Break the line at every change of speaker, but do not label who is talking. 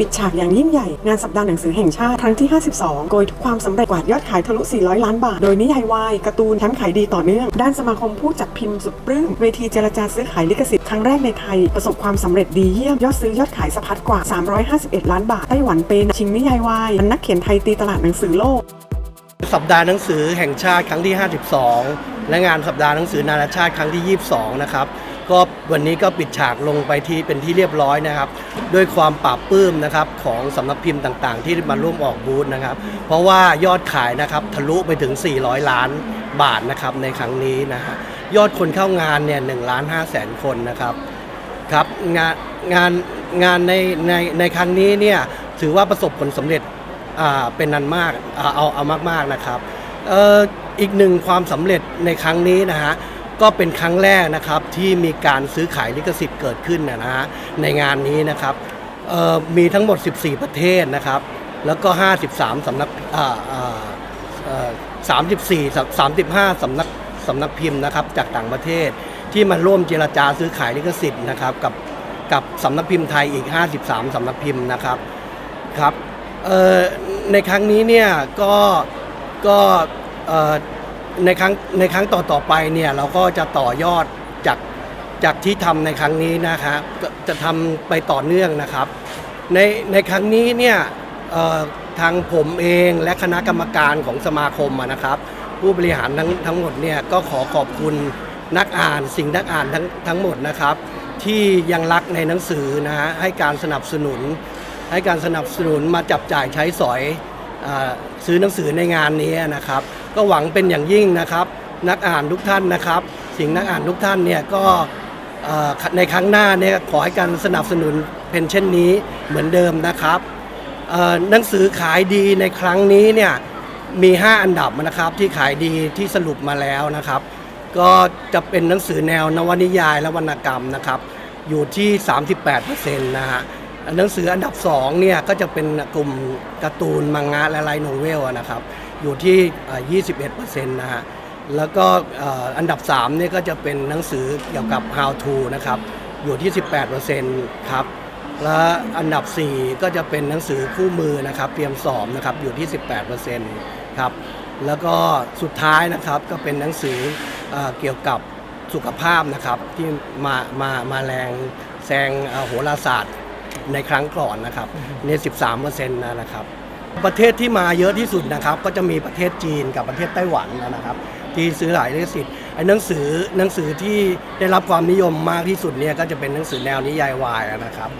ปิดฉากอย่างยิ่งใหญ่ งานสัปดาห์หนังสือแห่งชาติครั้งที่ 52 โกยทุกความสำเร็จกวาดยอดขายทะลุ 400 ล้านบาท โดยนิยายวายการ์ตูนแถมขายดีต่อเนื่อง ด้านสมาคมผู้จัดพิมพ์สุดปลื้มเวทีเจรจาซื้อขายลิขสิทธิ์ครั้งแรกในไทย ประสบความสำเร็จดีเยี่ยมยอดซื้อยอดขายสะพัดกว่า 351 ล้านบาทไต้หวันเป็นชิงนิยายวายนักเขียนไทยตีตลาดหนังสือโลก
สัปดาห์หนังสือแห่งชาติครั้งที่ 52 และงานสัปดาห์หนังสือนานาชาติครั้งที่ 22 นะครับ ก็วันนี้ก็ปิดฉากลงไปที่เป็นที่เรียบร้อยนะครับ ด้วยความปราบปลื้มนะครับของสำนักพิมพ์ต่างๆ ที่มาร่วมออกบูธนะครับ เพราะว่ายอดขายนะครับทะลุไปถึง 400 ล้านบาทนะครับในครั้งนี้นะฮะยอดคนเข้างานเนี่ย1ล้าน5แสนคนนะครับครับงานงานงานในในในครั้งนี้เนี่ยถือว่าประสบผลสำเร็จ เป็นนันมากอเอาเอามากๆนะครับอ,อีกหนึ่งความสำเร็จในครั้งนี้นะฮะก็เป็นครั้งแรกนะครับที่มีการซื้อขายลิขสิทธิ์เกิดขึ้นนะฮะในงานนี้นะครับมีทั้งหมด 14 ประเทศนะครับ แล้วก็ 53สำนักอ่าอ่าเอ่อ34 35สำนักสำนักพิมพ์นะครับจากต่างประเทศที่มาร่วมเจรจาซื้อขายลิขสิทธิ์นะครับกับกับสำนักพิมพ์ไทยอีก 53สำนักพิมพ์นะครับครับ เอ่อในครั้งนี้เนี่ยก็ก็เอ่อในครั้งในครั้งต่อต่อไปเนี่ยเราก็จะต่อยอดจากจากที่ทำในครั้งนี้นะครับก็จะทำไปต่อเนื่องนะครับ ในในครั้งนี้เนี่ยเอ่อทางผมเองและคณะกรรมการของสมาคมอะนะครับ ผู้บริหารทั้งทั้งหมดเนี่ยก็ขอขอบคุณนักอ่านสิ่งนักอ่านทั้งทั้งหมดนะครับ ที่ยังรักในหนังสือนะฮะให้การสนับสนุน ให้การสนับสนุนมาจับจ่ายใช้สอยอซื้อหนังสือในงานนี้นะครับ ก็หวังเป็นอย่างยิ่งนะครับ นักอ่านทุกท่านนะครับ สิ่งนักอ่านทุกท่านเนี่ยก็ในครั้งหน้าเนี่ยขอให้การสนับสนุนเป็นเช่นนี้เหมือนเดิมนะครับหนังสือขายดีในครั้งนี้เนี่ยมี 5 อันดับนะครับที่ขายดีที่สรุปมาแล้วนะครับ ก็จะเป็นหนังสือแนวนวนิยายและวรรณกรรมนะครับ อยู่ที่ 38%นะฮะ หนังสืออันดับ2เนี่ยก็จะเป็นกลุ่มการ์ตูนมังงะและไลท์โนเวลนะครับ อยู่ที่เอ่อ21%นะฮะ แล้วก็อันดับ3เนี่ยก็จะเป็นหนังสือเกี่ยวกับ how to นะครับ อยู่ที่ 18%ครับ และอันดับ 4 ก็จะเป็นหนังสือคู่มือนะครับ เตรียมสอบนะครับ อยู่ที่ 18%ครับ แล้วก็สุดท้ายนะครับก็เป็นหนังสือเอเกี่ยวกับสุขภาพนะครับที่มามามาแรงแซงโหราศาสตร์ ในครั้งก่อนนะครับใน13เปอร์เซ็นต์นะครับ ประเทศที่มาเยอะที่สุดนะครับ ก็จะมีประเทศจีนกับประเทศไต้หวันนะครับ ที่ซื้อหลายลิขสิทธิ์ไอ้หนังสือหนังสือที่ได้รับความนิยมมากที่สุดเนี่ยก็จะเป็นหนังสือแนวนิยายวายนะครับ